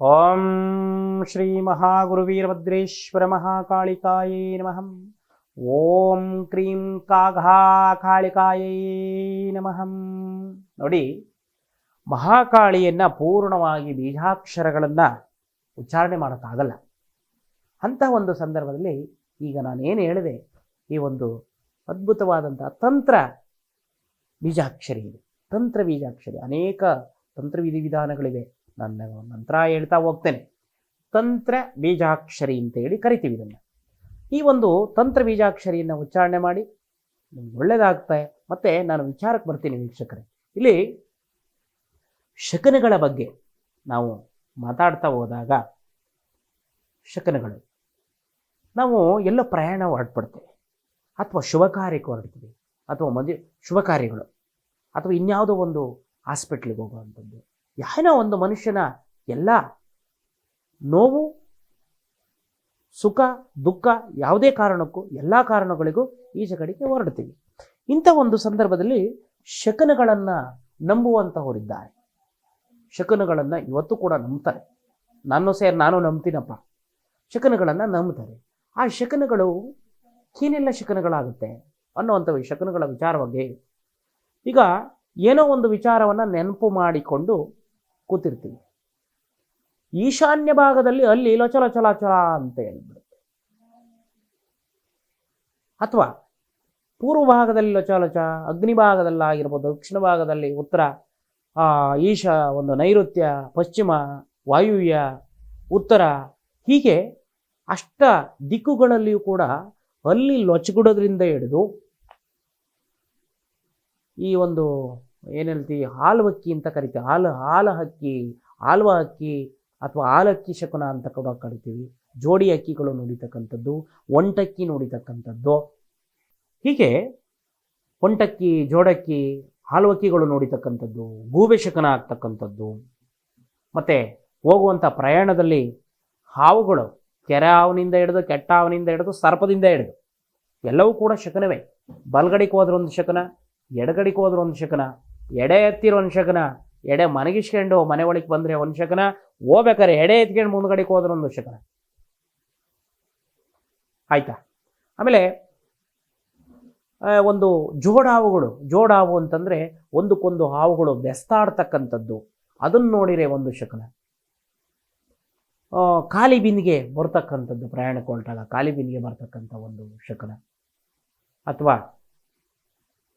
ಓಂ ಶ್ರೀ ಮಹಾಗುರುವೀರಭದ್ರೇಶ್ವರ ಮಹಾಕಾಳಿಕಾಯೇ ನಮಃ ಓಂ ಕ್ರೀಂ ಕಾಘಾ ಕಾಳಿಕಾಯೇ ನಮಃ ನೋಡಿ, ಮಹಾಕಾಳಿಯನ್ನ ಪೂರ್ಣವಾಗಿ ಬೀಜಾಕ್ಷರಗಳನ್ನು ಉಚ್ಚಾರಣೆ ಮಾಡೋಕ್ಕಾಗಲ್ಲ. ಅಂಥ ಒಂದು ಸಂದರ್ಭದಲ್ಲಿ ಈಗ ನಾನೇನು ಹೇಳಿದೆ, ಈ ಒಂದು ಅದ್ಭುತವಾದಂಥ ತಂತ್ರ ಬೀಜಾಕ್ಷರಿ ಇದೆ. ತಂತ್ರ ಬೀಜಾಕ್ಷರಿ, ಅನೇಕ ತಂತ್ರ ವಿಧಿವಿಧಾನಗಳಿವೆ ನನ್ನ ನಂತರ ಹೇಳ್ತಾ ಹೋಗ್ತೇನೆ. ತಂತ್ರ ಬೀಜಾಕ್ಷರಿ ಅಂತ ಹೇಳಿ ಕರಿತೀವಿ ಇದನ್ನು. ಈ ಒಂದು ತಂತ್ರ ಬೀಜಾಕ್ಷರಿಯನ್ನು ಉಚ್ಚಾರಣೆ ಮಾಡಿ, ನಿಮ್ಗೆ ಒಳ್ಳೆಯದಾಗ್ತಾ ಮತ್ತೆ ನಾನು ವಿಚಾರಕ್ಕೆ ಬರ್ತೀನಿ ವೀಕ್ಷಕರೇ. ಇಲ್ಲಿ ಶಕನಗಳ ಬಗ್ಗೆ ನಾವು ಮಾತಾಡ್ತಾ ಹೋದಾಗ, ಶಕನಗಳು. ನಾವು ಎಲ್ಲೋ ಪ್ರಯಾಣ ಹೊರಟ್ಬಿಡ್ತೇವೆ. ಅಥವಾ ಶುಭ ಕಾರ್ಯಕ್ಕೆ ಹೊರಡ್ತೀವಿ. ಅಥವಾ ಮದುವೆ, ಶುಭ ಕಾರ್ಯಗಳು. ಅಥವಾ ಇನ್ಯಾವುದೋ ಒಂದು ಹಾಸ್ಪಿಟ್ಲಿಗೆ ಹೋಗುವಂಥದ್ದು. ಏನೋ ಒಂದು ಮನುಷ್ಯನ ಎಲ್ಲ ನೋವು, ಸುಖ, ದುಃಖ ಯಾವುದೇ ಕಾರಣಕ್ಕೂ, ಎಲ್ಲ ಕಾರಣಗಳಿಗೂ ಈಚೆ ಕಡೆಗೆ ಹೊರಡ್ತೀವಿ. ಇಂಥ ಒಂದು ಸಂದರ್ಭದಲ್ಲಿ ಶಕನಗಳನ್ನು ನಂಬುವಂತಹವರಿದ್ದಾರೆ ಶಕನಗಳನ್ನು ಇವತ್ತು ಕೂಡ ನಂಬ್ತಾರೆ. ನಾನು ಸೇರ್ ನಾನು ನಂಬ್ತೀನಪ್ಪ. ಶಕನಗಳನ್ನು ನಂಬ್ತಾರೆ. ಆ ಶಕನಗಳು ಏನೆಲ್ಲ ಶಕನಗಳಾಗುತ್ತೆ ಅನ್ನುವಂಥ ಶಕನಗಳ ವಿಚಾರವಾಗಿ ಈಗ ಏನೋ ಒಂದು ವಿಚಾರವನ್ನು ನೆನಪು ಮಾಡಿಕೊಂಡು ಕೂತಿರ್ತೀವಿ ಈಶಾನ್ಯ ಭಾಗದಲ್ಲಿ ಅಲ್ಲಿ ಲೊಚಲ ಚಲ ಚಲ ಅಂತ ಹೇಳ್ಬಿಡುತ್ತೆ. ಅಥವಾ ಪೂರ್ವ ಭಾಗದಲ್ಲಿ ಲೊಚ ಲೊಚ ಅಗ್ನಿ ಭಾಗದಲ್ಲಾಗಿರ್ಬೋದು ದಕ್ಷಿಣ ಭಾಗದಲ್ಲಿ ಉತ್ತರ ಈಶ, ಒಂದು ನೈಋತ್ಯ, ಪಶ್ಚಿಮ, ವಾಯುವ್ಯ, ಉತ್ತರ, ಹೀಗೆ ಅಷ್ಟ ದಿಕ್ಕುಗಳಲ್ಲಿಯೂ ಕೂಡ ಅಲ್ಲಿ ಲೊಚಗುಡೋದ್ರಿಂದ ಹಿಡಿದು ಈ ಒಂದು ಏನು ಹೇಳ್ತೀವಿ ಹಾಲು ಅಕ್ಕಿ ಅಂತ ಕರಿತೀವಿ. ಹಾಲು ಹಾಲು ಹಕ್ಕಿ ಹಾಲ್ವ ಹಕ್ಕಿ ಅಥವಾ ಹಾಲಕ್ಕಿ ಶಕುನ ಅಂತ ಕೂಡ ಕರಿತೀವಿ. ಜೋಡಿ ಅಕ್ಕಿಗಳು ನುಡಿತಕ್ಕಂಥದ್ದು, ಒಂಟಕ್ಕಿ ನುಡಿತಕ್ಕಂಥದ್ದು. ಹೀಗೆ ಒಂಟಕ್ಕಿ, ಜೋಡಕ್ಕಿ, ಹಾಲು ಹಕ್ಕಿಗಳು ನೋಡಿತಕ್ಕಂಥದ್ದು, ಗೂಬೆ ಶಕನ ಆಗ್ತಕ್ಕಂಥದ್ದು. ಮತ್ತು ಹೋಗುವಂಥ ಪ್ರಯಾಣದಲ್ಲಿ ಹಾವುಗಳು ಕೆರೆ ಹಾವಿನಿಂದ ಹಿಡಿದು ಕೆಟ್ಟ ಹಾವಿನಿಂದ ಹಿಡಿದು, ಸರ್ಪದಿಂದ ಹಿಡಿದು, ಎಲ್ಲವೂ ಕೂಡ ಶಕನವೇ. ಬಲ್ಗಡಿಗೆ ಹೋದ್ರೆ ಒಂದು ಶಕನ, ಎಡಗಡಿಗೆ ಹೋದ್ರೆ ಒಂದು ಶಕನ ಎಡೆ ಎತ್ತಿರೋ ಒಂದು ಶಕನ ಎಡೆ ಮನಗಿಸ್ಕೊಂಡು ಮನೆ ಒಳಗೆ ಬಂದರೆ ಒಂದು ಶಕನ ಹೋಗ್ಬೇಕಾರೆ ಎಡೆ ಎತ್ಕೊಂಡು ಮುಂದ್ಗಡೆಗೆ ಹೋದ್ರೆ ಒಂದು ಶಕನ ಆಯ್ತಾ? ಆಮೇಲೆ ಒಂದು ಜೋಡಾವುಗಳು ಜೋಡಾವು ಅಂತಂದರೆ ಒಂದಕ್ಕೊಂದು ಹಾವುಗಳು ಬೆಸ್ತಾಡ್ತಕ್ಕಂಥದ್ದು. ಅದನ್ನು ನೋಡಿರೆ ಒಂದು ಶಕನ ಖಾಲಿ ಬಿಂದಿಗೆ ಬರ್ತಕ್ಕಂಥದ್ದು ಪ್ರಯಾಣಕ್ಕೆ ಹೊರಟಾಗ ಖಾಲಿ ಬಿಂದಿಗೆ ಬರ್ತಕ್ಕಂಥ ಒಂದು ಶಕನ. ಅಥವಾ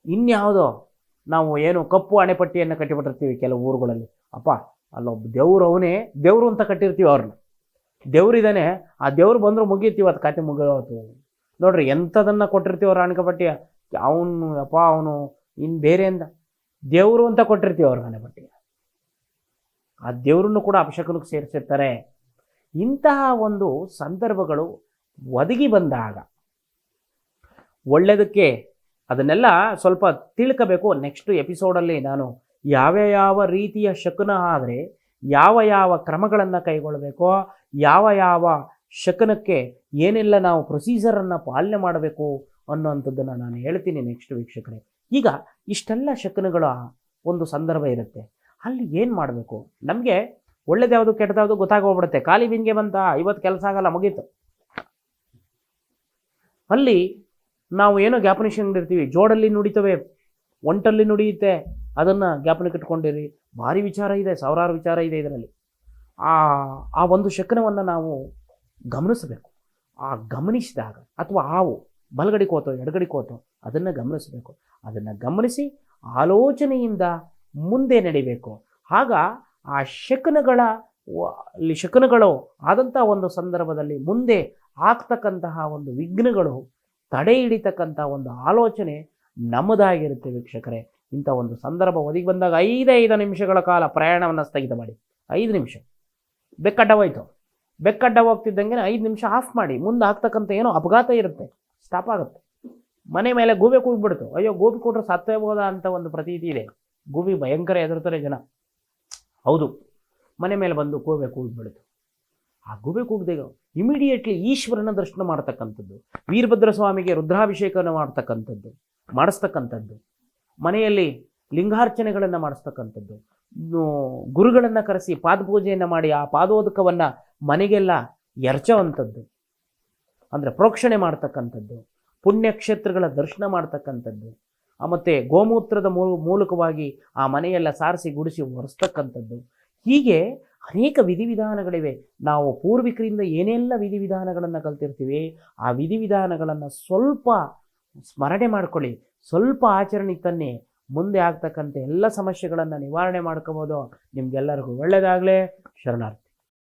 ಇನ್ಯಾವುದೋ ನಾವು ಏನು ಕಪ್ಪು ಅಣೆಪಟ್ಟಿಯನ್ನು ಕಟ್ಟಿಬಿಟ್ಟಿರ್ತೀವಿ ಕೆಲವು ಊರುಗಳಲ್ಲಿ. ಅಪ್ಪ ಅಲ್ಲೊಬ್ಬ ದೇವ್ರು ಅವನೇ, ದೇವರು ಅಂತ ಕಟ್ಟಿರ್ತೀವಿ ಅವ್ರನ್ನ. ದೇವ್ರಿದ್ದಾನೆ ಆ ದೇವ್ರು ಬಂದರೂ ಮುಗೀತೀವಿ ಅದು ಕತೆ ಮುಗಿಯೋತು ನೋಡ್ರಿ, ಎಂಥದನ್ನು ಕೊಟ್ಟಿರ್ತೀವಿ ಅವ್ರ ಪಟ್ಟಿ ಅವನು, ಅಪ್ಪ, ಅವನು ಇನ್ನು ಅಂದ ದೇವರು ಅಂತ ಕೊಟ್ಟಿರ್ತೀವಿ ಅವ್ರ ಅಣೆಪಟ್ಟಿ ಆ ದೇವ್ರನ್ನು ಕೂಡ ಅಪಶಕನಕ್ಕೆ ಸೇರಿಸಿರ್ತಾರೆ. ಇಂತಹ ಒಂದು ಸಂದರ್ಭಗಳು ಒದಗಿ ಬಂದಾಗ ಒಳ್ಳೆಯದಕ್ಕೆ ಅದನ್ನೆಲ್ಲ ಸ್ವಲ್ಪ ತಿಳ್ಕೋಬೇಕು. ನೆಕ್ಸ್ಟ್ ಎಪಿಸೋಡಲ್ಲಿ ನಾನು ಯಾವ ಯಾವ ರೀತಿಯ ಶಕುನ ಆದರೆ ಯಾವ ಯಾವ ಕ್ರಮಗಳನ್ನು ಕೈಗೊಳ್ಳಬೇಕೋ ಯಾವ ಯಾವ ಶಕನಕ್ಕೆ ಏನೆಲ್ಲ ನಾವು ಪ್ರೊಸೀಜರನ್ನು ಪಾಲನೆ ಮಾಡಬೇಕು ಅನ್ನೋವಂಥದ್ದನ್ನು ನಾನು ಹೇಳ್ತೀನಿ ನೆಕ್ಸ್ಟ್ ವೀಕ್ಷಕರೇ. ಈಗ ಇಷ್ಟೆಲ್ಲ ಶಕನಗಳ ಒಂದು ಸಂದರ್ಭ ಇರುತ್ತೆ. ಅಲ್ಲಿ ಏನು ಮಾಡಬೇಕು? ನಮಗೆ ಒಳ್ಳೇದ್ಯಾವುದು ಕೆಟ್ಟದ್ಯಾವುದು ಗೊತ್ತಾಗೋಗ್ಬಿಡುತ್ತೆ. ಖಾಲಿ ಬಿಂಗೆ ಬಂತ? ಇವತ್ತು ಕೆಲಸ ಆಗಲ್ಲ, ಮುಗೀತು. ಅಲ್ಲಿ ನಾವು ಏನೋ ಜ್ಞಾಪನಿಸ್ಕೊಂಡಿರ್ತೀವಿ ಜೋಡಲ್ಲಿ ನುಡಿತವೆ, ಒಂಟಲ್ಲಿ ನುಡಿಯುತ್ತೆ. ಅದನ್ನು ಜ್ಞಾಪನೆ ಕಟ್ಕೊಂಡಿರಿ. ಭಾರಿ ವಿಚಾರ ಇದೆ, ಸಾವಿರಾರು ವಿಚಾರ ಇದೆ ಇದರಲ್ಲಿ. ಆ ಆ ಒಂದು ಶಕನವನ್ನು ನಾವು ಗಮನಿಸಬೇಕು. ಆ ಗಮನಿಸಿದಾಗ ಅಥವಾ ಹಾವು ಬಲಗಡೆ ಕೋತೋ, ಎಡಗಡೆ ಕೋತೋ, ಅದನ್ನು ಗಮನಿಸಬೇಕು. ಅದನ್ನು ಗಮನಿಸಿ ಆಲೋಚನೆಯಿಂದ ಮುಂದೆ ನಡಿಬೇಕು. ಆಗ ಆ ಶಕನಗಳ ಶಕನಗಳು ಆದಂಥ ಒಂದು ಸಂದರ್ಭದಲ್ಲಿ ಮುಂದೆ ಆಗ್ತಕ್ಕಂತಹ ಒಂದು ವಿಘ್ನಗಳು ತಡೆ ಹಿಡಿತಕ್ಕಂಥ ಒಂದು ಆಲೋಚನೆ ನಮ್ಮದಾಗಿರುತ್ತೆ ವೀಕ್ಷಕರೇ. ಇಂಥ ಒಂದು ಸಂದರ್ಭ ಒದಗಿ ಬಂದಾಗ ಐದೈದು ನಿಮಿಷಗಳ ಕಾಲ ಪ್ರಯಾಣವನ್ನು ಸ್ಥಗಿತ ಮಾಡಿ. ಐದು ನಿಮಿಷ. ಬೆಕ್ಕಡ್ಡ ಹೋಯ್ತು. ಬೆಕ್ಕಡ್ಡ ಹೋಗ್ತಿದ್ದಂಗೆ ಐದು ನಿಮಿಷ ಆಫ್ ಮಾಡಿ. ಮುಂದೆ ಆಗ್ತಕ್ಕಂಥ ಏನೋ ಅಪಘಾತ ಇರುತ್ತೆ. ಸ್ಟಾಪ್ ಆಗುತ್ತೆ. ಮನೆ ಮೇಲೆ ಗೂಬೆ ಕೂಗ್ಬಿಡ್ತು. ಅಯ್ಯೋ, ಗೂಬಿ ಕೊಟ್ಟರೆ ಸತ್ತೋಗ್ಬೋದಾ ಅಂತ ಒಂದು ಪ್ರತೀತಿ ಇದೆ. ಗೂಬಿ ಭಯಂಕರ ಹೆದರ್ತಾರೆ ಜನ. ಹೌದು. ಮನೆ ಮೇಲೆ ಬಂದು ಗೂಬೆ ಕೂಗ್ಬಿಡ್ತು. ಆ ಗೂಬೆ ಕೂಗ್ದಾಗ ಇಮಿಡಿಯೇಟ್ಲಿ ಈಶ್ವರನ ದರ್ಶನ ಮಾಡ್ತಕ್ಕಂಥದ್ದು. ವೀರಭದ್ರ ಸ್ವಾಮಿಗೆ ರುದ್ರಾಭಿಷೇಕವನ್ನು ಮಾಡ್ತಕ್ಕಂಥದ್ದು, ಮಾಡಿಸ್ತಕ್ಕಂಥದ್ದು. ಮನೆಯಲ್ಲಿ ಲಿಂಗಾರ್ಚನೆಗಳನ್ನು ಮಾಡಿಸ್ತಕ್ಕಂಥದ್ದು. ಗುರುಗಳನ್ನು ಕರೆಸಿ ಪಾದಪೂಜೆಯನ್ನು ಮಾಡಿ ಆ ಪಾದೋದಕವನ್ನು ಮನೆಗೆಲ್ಲ ಎರಚುವಂಥದ್ದು. ಅಂದರೆ ಪ್ರೋಕ್ಷಣೆ ಮಾಡ್ತಕ್ಕಂಥದ್ದು. ಪುಣ್ಯಕ್ಷೇತ್ರಗಳ ದರ್ಶನ ಮಾಡ್ತಕ್ಕಂಥದ್ದು. ಮತ್ತು ಗೋಮೂತ್ರದ ಮೂಲಕವಾಗಿ ಆ ಮನೆಯೆಲ್ಲ ಸಾರಿಸಿ ಗುಡಿಸಿ ಒರೆಸ್ತಕ್ಕಂಥದ್ದು. ಹೀಗೆ ಅನೇಕ ವಿಧಿವಿಧಾನಗಳಿವೆ. ನಾವು ಪೂರ್ವಿಕರಿಂದ ಏನೆಲ್ಲ ವಿಧಿವಿಧಾನಗಳನ್ನು ಕಲ್ತಿರ್ತೀವಿ, ಆ ವಿಧಿವಿಧಾನಗಳನ್ನು ಸ್ವಲ್ಪ ಸ್ಮರಣೆ ಮಾಡ್ಕೊಳ್ಳಿ. ಸ್ವಲ್ಪ ಆಚರಣೆ ತನ್ನಿ. ಮುಂದೆ ಆಗ್ತಕ್ಕಂಥ ಎಲ್ಲ ಸಮಸ್ಯೆಗಳನ್ನು ನಿವಾರಣೆ ಮಾಡ್ಕೋಬೋದು. ನಿಮಗೆಲ್ಲರಿಗೂ ಒಳ್ಳೆಯದಾಗಲೇ ಶರಣಾರ್ಥಿ.